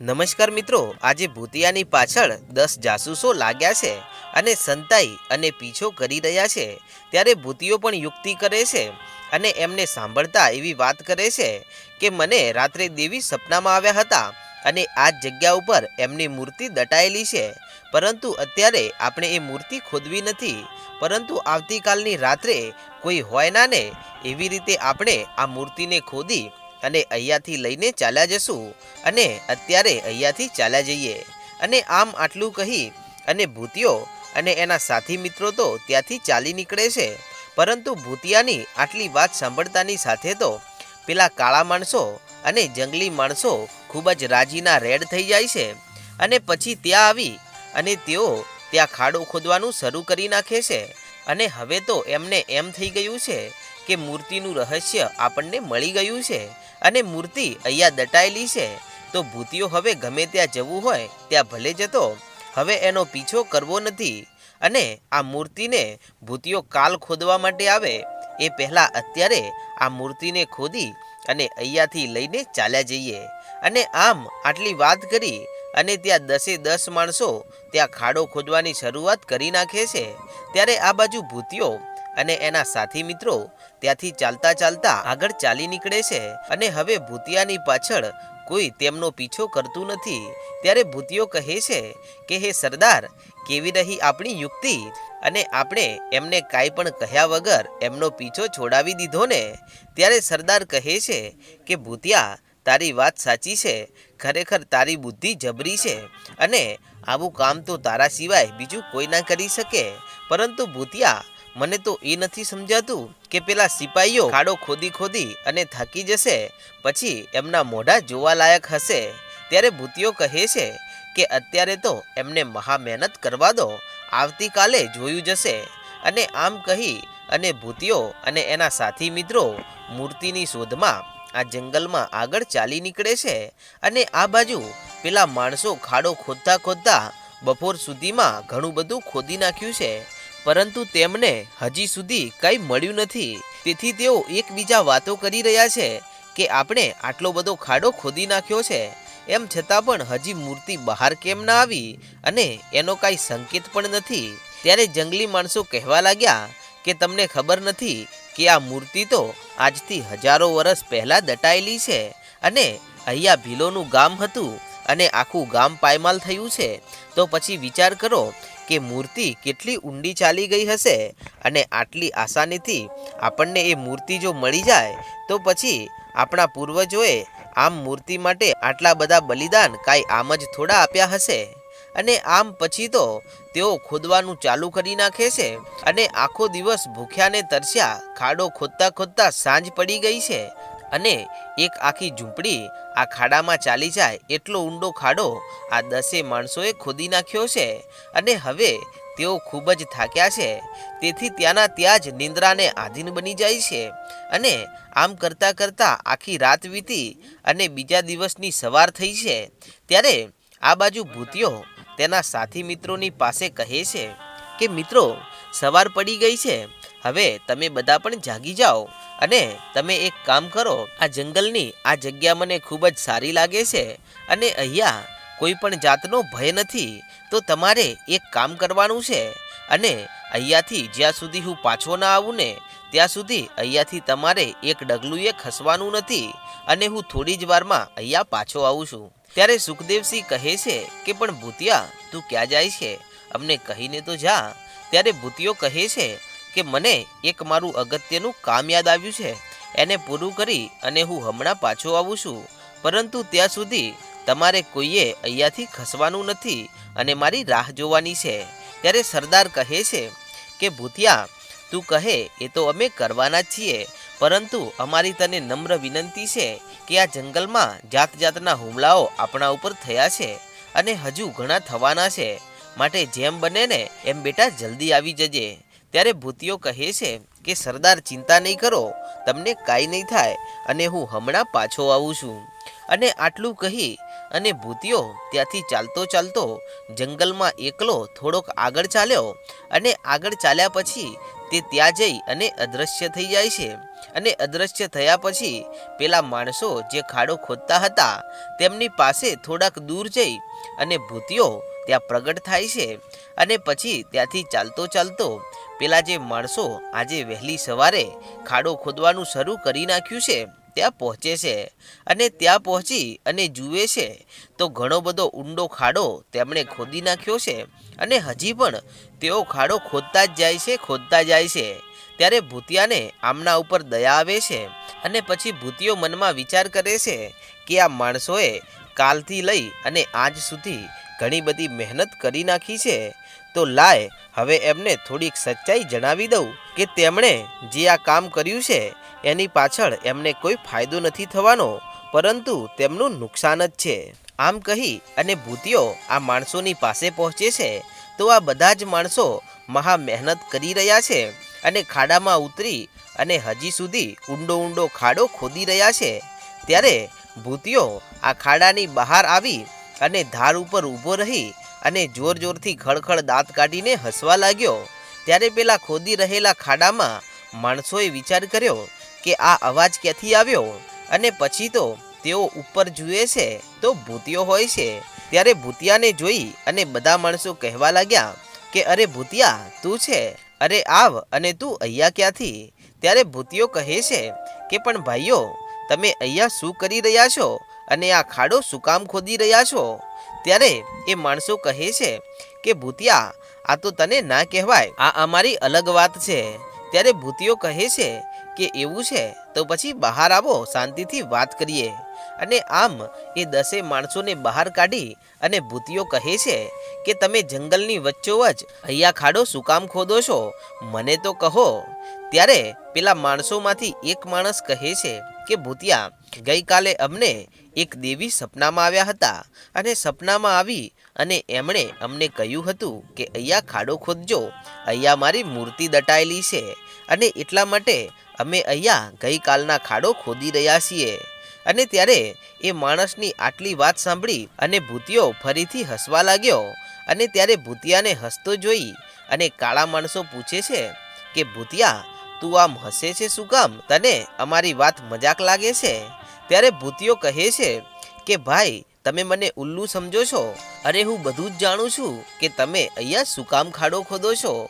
નમસ્કાર મિત્રો, આજે ભૂતિયાની પાછળ દસ જાસૂસો લાગ્યા છે અને સંતાઈ અને પીછો કરી રહ્યા છે. ત્યારે ભૂતિયો પણ યુક્તિ કરે છે અને એમને સાંભળતા એવી વાત કરે છે કે મને રાત્રે દેવી સપનામાં આવ્યા હતા અને આ જગ્યા ઉપર એમની મૂર્તિ દટાયેલી છે. પરંતુ અત્યારે આપણે એ મૂર્તિ ખોદવી નથી. પરંતુ આવતીકાલની રાત્રે કોઈ હોય ના ને એવી રીતે આપણે આ મૂર્તિને ખોદી અને અહીંયાથી લઈને ચાલ્યા જશું અને અત્યારે અહીંયાથી ચાલ્યા જઈએ. અને આમ આટલું કહી અને ભૂતિયો અને એના સાથી મિત્રો તો ત્યાંથી ચાલી નીકળે છે. પરંતુ ભૂતિયાની આટલી વાત સાંભળતાની સાથે તો પેલા કાળા માણસો અને જંગલી માણસો ખૂબ જ રાજીના રેડ થઈ જાય છે. અને પછી ત્યાં આવી અને તેઓ ત્યાં ખાડો ખોદવાનું શરૂ કરી નાખે છે. અને હવે તો એમને એમ થઈ ગયું છે કે મૂર્તિનું રહસ્ય આપણને મળી ગયું છે અને મૂર્તિ અહીંયા દટાયેલી છે, તો ભૂતિયો હવે ગમે ત્યાં જવું હોય, ત્યાં ભલે જતો, હવે એનો પીછો કરવો નથી. અને આ મૂર્તિને ભૂતિયો કાલ ખોદવા માટે આવે, એ પહેલાં અત્યારે આ મૂર્તિને ખોદી અને અહીંયાથી લઈને ચાલ્યા જઈએ. અને આમ આટલી વાત કરી અને ત્યાં દસે દસ માણસો ત્યાં ખાડો ખોદવાની શરૂઆત કરી નાખે છે, ત્યારે આ બાજુ ભૂતિયો અને એના સાથી મિત્રો ત્યાંથી ચાલતા ચાલતા આગળ ચાલી નીકળે છે અને હવે ભૂતિયાની પાછળ કોઈ તેમનો પીછો કરતું નથી. ત્યારે ભૂતિયો કહે છે કે, હે સરદાર, કેવી રહી આપણી યુક્તિ? અને આપણે એમને કાંઈ પણ કહ્યા વગર એમનો પીછો છોડાવી દીધો ને? ત્યારે સરદાર કહે છે કે, ભૂતિયા, તારી વાત સાચી છે. ખરેખર તારી બુદ્ધિ જબરી છે અને આવું કામ તો તારા સિવાય બીજું કોઈ ના કરી શકે. પરંતુ ભૂતિયા મને તો એ નથી સમજાતું કે પેલા સિપાહીઓ ખાડો ખોદી ખોદી અને થાકી જશે, પછી એમના મોઢા જોવા લાયક હશે. ત્યારે ભૂતિયો કહે છે કે અત્યારે તો એમને મહા મહેનત કરવા દો, આવતીકાલે જોયું જશે. અને આમ કહી અને ભૂતિયો અને એના સાથી મિત્રો મૂર્તિની શોધમાં આ જંગલમાં આગળ ચાલી નીકળે છે અને આ બાજુ પેલા માણસો ખાડો ખોદતા ખોદતા બપોર સુધીમાં ઘણું બધું ખોદી નાખ્યું છે. પરંતુ તેમને હજી સુધી કંઈ મળ્યું નથી. તેથી તેઓ એકબીજા વાતો કરી રહ્યા છે કે આપણે આટલો બધો ખાડો ખોદી નાખ્યો છે. એમ છતાં પણ હજી મૂર્તિ બહાર કેમ ના આવી અને એનો કાંઈ સંકેત પણ નથી. ત્યારે જંગલી માણસો કહેવા લાગ્યા કે તમને ખબર નથી કે આ મૂર્તિ તો આજથી હજારો વર્ષ પહેલાં દટાયેલી છે અને અહીંયા ભીલોનું ગામ હતું અને આખું ગામ પાયમાલ થયું છે, તો પછી વિચાર કરો કે મૂર્તિ કેટલી ઊંડી ચાલી ગઈ હશે અને આટલી આસાનીથી આપણને એ મૂર્તિ જો મળી જાય, તો પછી આપણા પૂર્વજોએ આમ મૂર્તિ માટે આટલા બધા બલિદાન કાંઈ આમ જ થોડા આપ્યા હશે? અને આમ પછી તો તેઓ ખોદવાનું ચાલુ કરી નાખે છે અને આખો દિવસ ભૂખ્યાને તરસ્યા, ખાડો ખોદતા ખોદતા સાંજ પડી ગઈ છે અને એક આખી ઝૂંપડી આ ખાડામાં ચાલી જાય એટલો ઊંડો ખાડો આ દસે માણસોએ ખોદી નાખ્યો છે. અને હવે તેઓ ખૂબ જ થાક્યા છે. તેથી ત્યાંના ત્યાં જ નિંદ્રાને આધીન બની જાય છે. અને આમ કરતાં કરતાં આખી રાત વીતી અને બીજા દિવસની સવાર થઈ છે. ત્યારે આ બાજુ ભૂતિયો તેના સાથી મિત્રોની પાસે કહે છે કે, મિત્રો, સવાર પડી ગઈ છે. હવે તમે બધા પણ જાગી જાઓ અને તમે એક કામ કરો, આ જંગલની આ જગ્યા મને ખૂબ જ સારી લાગે છે અને અહીંયા કોઈ પણ જાતનો ભય નથી, તો તમારે એક કામ કરવાનું છે અને અહીંયાથી જ્યાં સુધી હું પાછો ના આવું ને, ત્યાં સુધી અહીંયાથી તમારે એક ડગલું એ ખસવાનું નથી અને હું થોડી જ વારમાં અહીંયા પાછો આવું છું. ત્યારે સુખદેવસિંહ કહે છે કે, પણ ભૂતિયા, તું ક્યાં જાય છે? અમને કહીને તો જા. ત્યારે ભૂતિયો કહે છે કે મને એક મારું અગત્યનું કામ યાદ આવ્યું છે. એને પૂરું કરી અને હું હમણાં પાછો આવું છું. પરંતુ ત્યાં સુધી તમારે કોઈએ અહીંયાથી ખસવાનું નથી અને મારી રાહ જોવાની છે. ત્યારે સરદાર કહે છે કે, ભૂતિયા, તું કહે એ તો અમે કરવાના જ છીએ. પરંતુ અમારી તને નમ્ર વિનંતી છે કે આ જંગલમાં જાત જાતના હુમલાઓ આપણા ઉપર થયા છે અને હજુ ઘણા થવાના છે. માટે જેમ બને ને એમ બેટા જલ્દી આવી જજે. ત્યારે ભૂતિયો કહે છે કે, સરદાર, ચિંતા નહીં કરો, તમને કાંઈ નહીં થાય અને હું હમણાં પાછો આવું છું. અને આટલું કહી અને ભૂતિયો ત્યાંથી ચાલતો ચાલતો જંગલમાં એકલો થોડોક આગળ ચાલ્યો અને આગળ ચાલ્યા પછી તે ત્યાં જઈ અને અદૃશ્ય થઈ જાય છે. અને અદૃશ્ય થયા પછી પેલા માણસો જે ખાડો ખોદતા હતા તેમની પાસે થોડાક દૂર જઈ અને ભૂતિયો ત્યાં પ્રગટ થાય છે અને પછી ત્યાંથી ચાલતો ચાલતો પેલા જે માણસો આજે વહેલી સવારે ખાડો ખોદવાનું શરૂ કરી નાખ્યું છે, ત્યાં પહોંચે છે. અને ત્યાં પહોંચી અને જુએ છે, તો ઘણો બધો ઊંડો ખાડો તેમણે ખોદી નાખ્યો છે. અને હજી પણ તેઓ ખાડો ખોદતા જ જાય છે, ખોદતા જાય છે. ત્યારે ભૂતિયાને આમના ઉપર દયા આવે છે અને પછી ભૂતિયો મનમાં વિચાર કરે છે કે આ માણસોએ કાલથી લઈ અને આજ સુધી ઘણી બધી મહેનત કરી નાખી છે. તો લાય, હવે એમને થોડીક સચ્ચાઈ જણાવી દઉં કે તેમણે જે આ કામ કર્યું છે, એની પાછળ એમને કોઈ ફાયદો નથી થવાનો, પરંતુ તેમનું નુકસાન જ છે. આમ કહી અને ભૂતિયો આ માણસોની પાસે પહોંચે છે, તો આ બધા જ માણસો મહા મહેનત કરી રહ્યા છે અને ખાડામાં ઉતરી અને હજી સુધી ઊંડો ઊંડો ખાડો ખોદી રહ્યા છે. ત્યારે ભૂતિયો આ ખાડાની બહાર આવી અને ધાર ઉપર ઊભો રહી અને જોર જોરથી ખળખળ દાંત કાઢીને હસવા લાગ્યો. ત્યારે પેલા ખોદી રહેલા ખાડામાં માણસોએ વિચાર કર્યો કે આ અવાજ ક્યાંથી આવ્યો અને પછી તો તેઓ ઉપર જુએ છે તો ભૂતિયો હોય છે. ત્યારે ભૂતિયાને જોઈ અને બધા માણસો કહેવા લાગ્યા કે અરે ભૂતિયા, તું છે? અરે આવ અને તું અહીંયા ક્યાંથી? ત્યારે ભૂતિયો કહે છે કે પણ ભાઈઓ, તમે અહીંયા શું કરી રહ્યા છો? અને આ ખાડો શું કામ ખોદી રહ્યા છો? ત્યારે એ માણસો કહે છે કે, ભૂતિયા, આ તો તને ના કહેવાય. આ અમારી અલગ વાત છે. ત્યારે ભૂતિયો કહે છે કે, એવું છે? તો પછી બહાર આવો, શાંતિથી વાત કરીએ. અને આમ એ દસે માણસોને બહાર કાઢી અને ભૂતિયો કહે છે કે, તમે જંગલની વચ્ચોવચ અહીંયા ખાડો શું કામ ખોદો છો? મને તો કહો. ત્યારે પેલા માણસોમાંથી એક માણસ કહે છે કે, ભૂતિયા, ગઈકાલે અમને એક દેવી સપનામાં આવ્યા હતા અને સપનામાં આવી અને એમણે અમને કહ્યું હતું કે, અહીંયા ખાડો ખોદજો, અહીંયા મારી મૂર્તિ દટાયેલી છે અને એટલા માટે અમે અહીંયા ગઈકાલના ખાડો ખોદી રહ્યા છીએ. અને ત્યારે એ માણસની આટલી વાત સાંભળી અને ભૂતિયો ફરીથી હસવા લાગ્યો અને ત્યારે ભૂતિયાને હસતો જોઈ અને કાળા માણસો પૂછે છે કે, ભૂતિયા, તું આમ હસે છે શું કામ? તને અમારી વાત મજાક લાગે છે? ત્યારે ભૂતિયો કહે છે કે, ભાઈ, તમે મને ઉલ્લુ સમજો છો? અરે, હું બધું જ જાણું છું કે તમે અહીંયા શું કામ ખાડો ખોદો છો?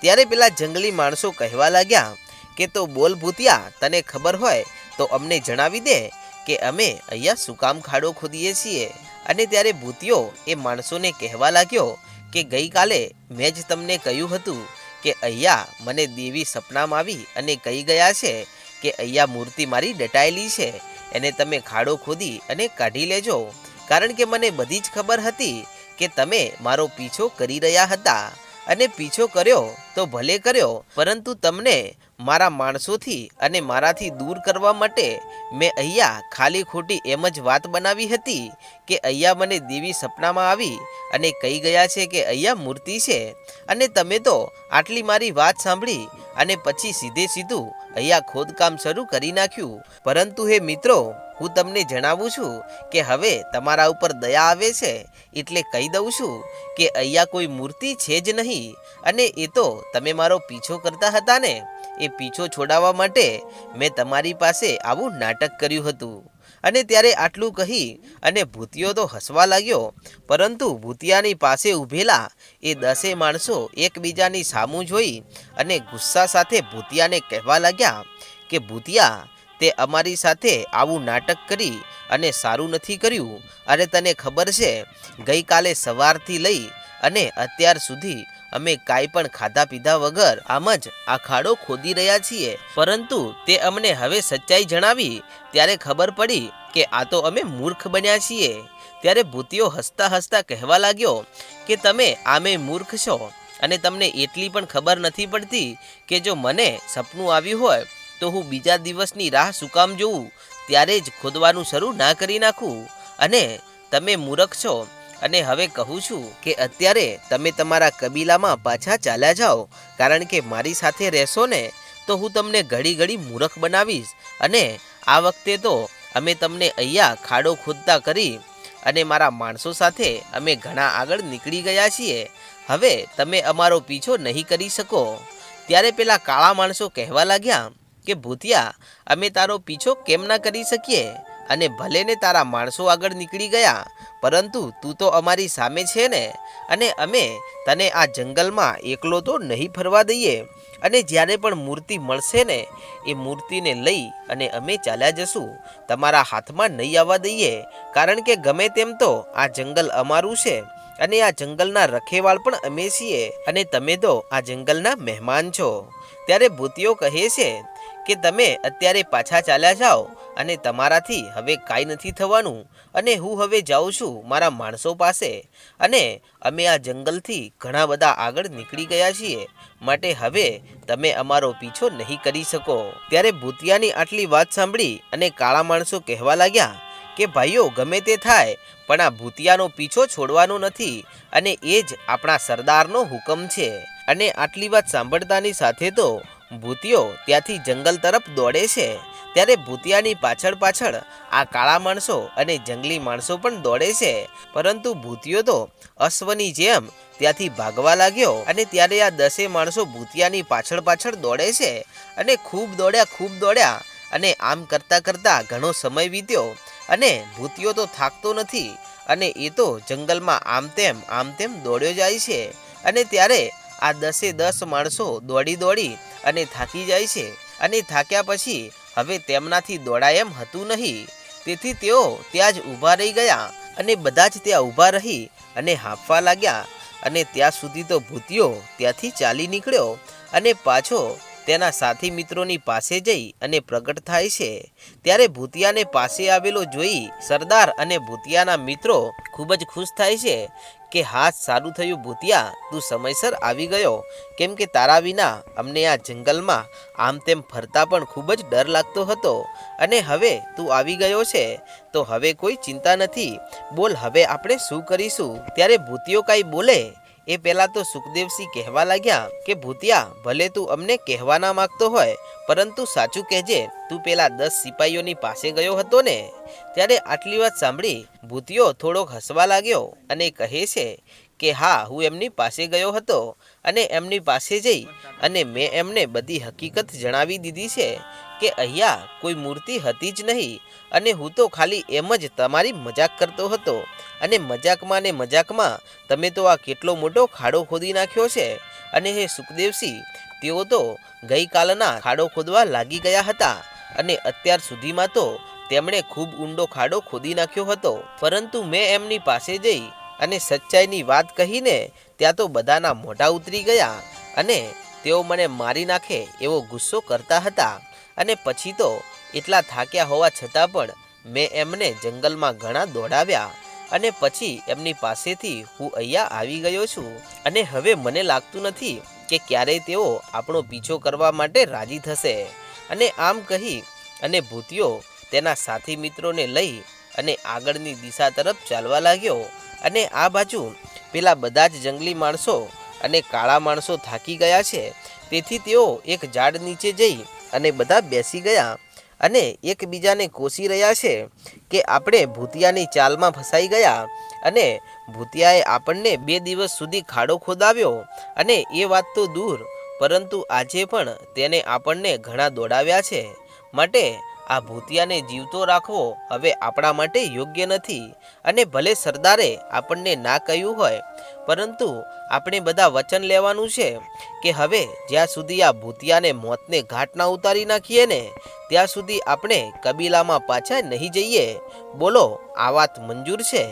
ત્યારે પેલા જંગલી માણસો કહેવા લાગ્યા કે, તો બોલ ભૂતિયા, તને ખબર હોય તો અમને જણાવી દે કે અમે અહીંયા શું કામ ખાડો ખોદીએ છીએ. અને ત્યારે ભૂતિયો એ માણસોને કહેવા લાગ્યો કે, ગઈકાલે મેં જ તમને કહ્યું હતું કે અહીંયા મને દેવી સપનામાં આવી અને કહી ગયા છે કે અહીંયા મૂર્તિ મારી દટાયેલી છે. એને તમે ખાડો ખોદી અને કાઢી લેજો. કારણ કે મને બધી જ ખબર હતી કે તમે મારો પીછો કરી રહ્યા હતા. અને પીછો કર્યો તો ભલે કર્યો, પરંતુ તમને મારા માણસોથી અને મારાથી દૂર કરવા માટે મેં અહીંયા ખાલી ખોટી એમ જ વાત બનાવી હતી કે અહીંયા મને દેવી સપનામાં આવી અને કહી ગયા છે કે અહીંયા મૂર્તિ છે અને તમે તો આટલી મારી વાત સાંભળી અને પછી સીધે સીધું અહીંયા ખોદકામ શરૂ કરી નાખ્યું. પરંતુ હે મિત્રો, હું તમને જણાવું છું કે હવે તમારા ઉપર દયા આવે છે એટલે કહી દઉં છું કે અહીંયા કોઈ મૂર્તિ છે જ નહીં અને એ તો તમે મારો પીછો કરતા હતા ને. એ પીછો છોડાવવા માટે મેં તમારી પાસે આવું નાટક કર્યું હતું. અને ત્યારે આટલું કહી અને ભૂતિયો તો હસવા લાગ્યો, પરંતુ ભૂતિયાની પાસે ઊભેલા એ દસે માણસો એકબીજાની સામું જોઈ અને ગુસ્સા સાથે ભૂતિયાને કહેવા લાગ્યા કે, ભૂતિયા, તે અમારી સાથે આવું નાટક કરી અને સારું નથી કર્યું. અરે તને ખબર છે, ગઈકાલે સવારથી લઈ અને અત્યાર સુધી અમે કાંઈ પણ ખાધા પીધા વગર આમ જ આ ખાડો ખોદી રહ્યા છીએ. પરંતુ તે અમને હવે સચ્ચાઈ જણાવી, ત્યારે ખબર પડી કે આ તો અમે મૂર્ખ બન્યા છીએ. ત્યારે ભૂતિયો હસતા હસતા કહેવા લાગ્યો કે તમે આમે મૂર્ખ છો. અને તમને એટલી પણ ખબર નથી પડતી કે જો મને સપનું આવ્યું હોય, તો હું બીજા દિવસની રાહ શું કામ જોઉં, ત્યારે જ ખોદવાનું શરૂ ના કરી નાખું. અને તમે મૂર્ખ છો. અને હવે કહું છું કે અત્યારે તમે તમારા કબીલામાં પાછા ચાલ્યા જાઓ, કારણ કે મારી સાથે રહેશો ને, તો હું તમને ઘડી ઘડી મૂરખ બનાવીશ. અને આ વખતે તો અમે તમને અહીંયા ખાડો ખોદતા કરી અને મારા માણસો સાથે અમે ઘણા આગળ નીકળી ગયા છીએ. હવે તમે અમારો પીછો નહીં કરી શકો. ત્યારે પેલા કાળા માણસો કહેવા લાગ્યા કે, ભૂતિયા, અમે તારો પીછો કેમ ના કરી શકીએ? અને ભલે ને તારા માણસો આગળ નીકળી ગયા પરંતુ તું તો અમારી સામે છે ને, અને અમે તને આ જંગલમાં એકલો તો નહીં ફરવા દઈએ. અને જ્યારે પણ મૂર્તિ મળશે ને, એ મૂર્તિને લઈ અને અમે ચાલ્યા જશું. તમારા હાથમાં નહીં આવવા દઈએ, કારણ કે ગમે તેમ તો આ જંગલ અમારું છે, અને આ જંગલના રખેવાળ પણ અમે છીએ, અને તમે તો આ જંગલના મહેમાન છો. ત્યારે ભૂતિઓ કહે છે કે, તમે અત્યારે પાછા ચાલ્યા જાઓ અને તમારાથી હવે કાંઈ નથી થવાનું અને હું હવે જાઉં છું મારા માણસો પાસે. અને અમે આ જંગલથી ઘણા બધા આગળ નીકળી ગયા છીએ. માટે હવે તમે અમારો પીછો નહીં કરી શકો. ત્યારે ભૂતિયાની આટલી વાત સાંભળી અને કાળા માણસો કહેવા લાગ્યા કે, ભાઈઓ, ગમે તે થાય, પણ આ ભૂતિયાનો પીછો છોડવાનો નથી અને એ જ આપણા સરદારનો હુકમ છે. અને આટલી વાત સાંભળતાની સાથે તો ભૂતિયો ત્યાંથી જંગલ તરફ દોડે છે. ત્યારે ભૂતિયાની પાછળ પાછળ આ કાળા માણસો અને જંગલી માણસો પણ દોડે છે. પરંતુ ભૂતિયો તો અશ્વની જેમ ત્યાંથી ભાગવા લાગ્યો અને ત્યારે આ દસે માણસો ભૂતિયાની પાછળ પાછળ દોડે છે અને ખૂબ દોડ્યા ખૂબ દોડ્યા અને આમ કરતાં કરતાં ઘણો સમય વીત્યો અને ભૂતિયો તો થાકતો નથી અને એ તો જંગલમાં આમ તેમ આમ તેમ દોડ્યો જાય છે અને ત્યારે આ દસે દસ માણસો દોડી દોડી અને થાકી જાય છે અને થાક્યા પછી હવે તેમનાથી દોડાય એમ હતું નહીં. તેથી તેઓ ત્યાં જ ઊભા રહી ગયા અને બધા જ ત્યાં ઊભા રહી અને હાંફવા લાગ્યા. અને ત્યાં સુધી તો ભૂતિયો ત્યાંથી ચાલી નીકળ્યો અને પાછો તેના સાથી મિત્રોની પાસે જઈ અને પ્રગટ થાય છે. ત્યારે ભૂતિયાને પાસે આવેલો જોઈ સરદાર અને ભૂતિયાના મિત્રો ખૂબ જ ખુશ થાય છે કે, હા, સારું થયું ભૂતિયા, તું સમયસર આવી ગયો. કેમ કે તારા વિના અમને આ જંગલમાં આમ તેમ ફરતા પણ ખૂબ જ ડર લાગતો હતો. અને હવે તું આવી ગયો છે, તો હવે કોઈ ચિંતા નથી. બોલ, હવે આપણે શું કરીશું? ત્યારે ભૂતિયો કાંઈ બોલે એ પહેલાં તો સુખદેવસિંહ કહેવા લાગ્યા કે, ભૂતિયા, ભલે તું અમને કહેવા ના માગતો હોય, પરંતુ સાચું કહેજે, તું પેલા દસ સિપાહીઓની પાસે ગયો હતો ને, ત્યારે આટલી વાત સાંભળી ભૂતિયો થોડોક હસવા લાગ્યો અને કહે છે કે, હા, હું એમની પાસે ગયો હતો અને એમની પાસે જઈ અને મેં એમને બધી હકીકત જણાવી દીધી છે. કે અહીંયા કોઈ મૂર્તિ હતી જ નહીં અને હું તો ખાલી એમ જ તમારી મજાક કરતો હતો. અને મજાકમાં ને મજાકમાં તમે તો આ કેટલો મોટો ખાડો ખોદી નાખ્યો છે. અને હે સુખદેવસિંહ, તેઓ તો ગઈકાલના ખાડો ખોદવા લાગી ગયા હતા. અને અત્યાર સુધીમાં તો તેમણે ખૂબ ઊંડો ખાડો ખોદી નાખ્યો હતો. પરંતુ મેં એમની પાસે જઈ અને સચ્ચાઈની વાત કહીને ત્યાં તો બધાના મોઢા ઉતરી ગયા અને તેઓ મને મારી નાખે એવો ગુસ્સો કરતા હતા. અને પછી તો એટલા થાક્યા હોવા છતાં પણ મેં એમને જંગલમાં ઘણા દોડાવ્યા અને પછી એમની પાસેથી હું અહીંયા આવી ગયો છું. અને હવે મને લાગતું નથી કે ક્યારેય તેઓ આપણો પીછો કરવા માટે રાજી થશે. અને આમ કહી અને ભૂતિયો તેના સાથી મિત્રોને લઈ અને આગળની દિશા તરફ ચાલવા લાગ્યો. અને આ બાજુ પેલા બધા જ જંગલી માણસો અને કાળા માણસો થાકી ગયા છે. તેથી તેઓ એક ઝાડ નીચે જઈ અને બધા બેસી ગયા અને એકબીજાને કોસી રહ્યા છે કે આપણે ભૂતિયાની ચાલમાં ફસાઈ ગયા અને ભૂતિયાએ આપણને બે દિવસ સુધી ખાડો ખોદાવ્યો અને એ વાત તો દૂર, પરંતુ આજે પણ તેને આપણને ઘણા દોડાવ્યા છે. માટે આ ભૂતિયાને જીવતો રાખવો હવે આપણા માટે યોગ્ય નથી અને ભલે સરદારે આપણને ના કહ્યું હોય પરંતુ આપણે બધા વચન લેવાનું છે કે હવે જ્યાં સુધી આ ભૂતિયાને મોતને ઘાટ ના ઉતારી નાખીએ ને, ત્યાં સુધી આપણે કબીલામાં પાછા નહીં જઈએ. બોલો, આ વાત મંજૂર છે?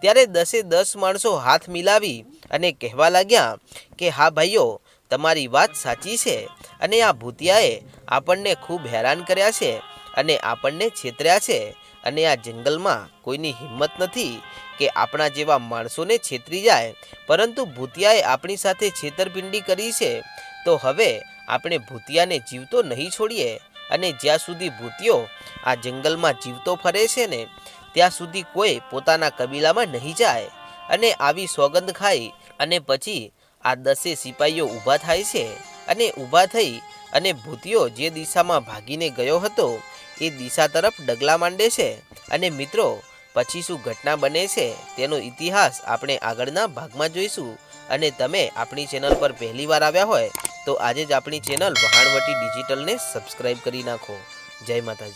ત્યારે દસે દસ માણસો હાથ મિલાવી અને કહેવા લાગ્યા કે, હા ભાઈઓ, તમારી વાત સાચી છે અને આ ભૂતિયાએ આપણને ખૂબ હેરાન કર્યા છે અને આપણને છેતર્યા છે. અને આ જંગલમાં કોઈની હિંમત નથી કે આપણા જેવા માણસોને છેતરી જાય. પરંતુ ભૂતિયાએ આપણી સાથે છેતરપિંડી કરી છે. તો હવે આપણે ભૂતિયાને જીવતો નહીં છોડીએ અને જ્યાં સુધી ભૂતિયો આ જંગલમાં જીવતો ફરે છે ને, ત્યાં સુધી કોઈ પોતાના કબીલામાં નહીં જાય. અને આવી સોગંદ ખાઈ અને પછી આ દસે સિપાહીઓ ઊભા થાય છે. અને ઊભા થઈ અને ભૂતિયો જે દિશામાં ભાગીને ગયો હતો એ દિશા તરફ ડગલા માંડે છે. અને મિત્રો, પછી શું ઘટના બને છે તેનો ઇતિહાસ આપણે આગળના ભાગમાં જોઈશું. અને તમે આપણી ચેનલ પર પહેલી વાર આવ્યા હોય, તો આજે જ આપણી ચેનલ વહાણવટી ડિજિટલને સબસ્ક્રાઈબ કરી નાખો. જય માતાજી.